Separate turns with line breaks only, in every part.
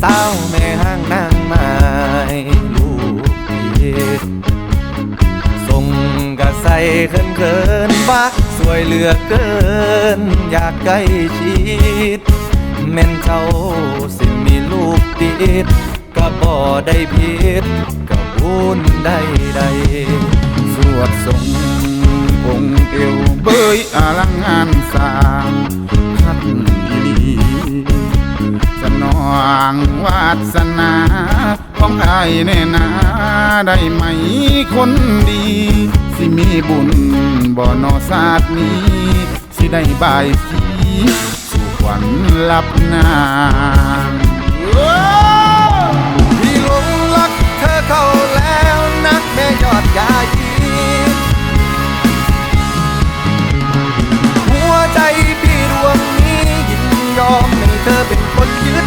เศร้าแม่ห้างนางไม้ลูกเีส่งกะใส่เขินเขินฟ้าสวยเหลือเกิน อยากใกล้ชิดแม่นเจ้าสิมีลูกติดก็บ่ได้ผิดก็บุญนได้ใด
สวดสงองค์เอวเบยอลังงานสา องวาสนาของไอ้แน่นาได้ไหมคนดี สิมีบุญบ่นอศาสตร์นี้ สิได้บายสีสู่ขวัญลับนาง
พี่หลงรักเธอเข้าแล้วนักแม่ยอดยายีหัวใจพี่ดวงนี้ยินยอมให้เธอเป็นคนยึด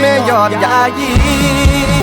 แม่ยอดยายี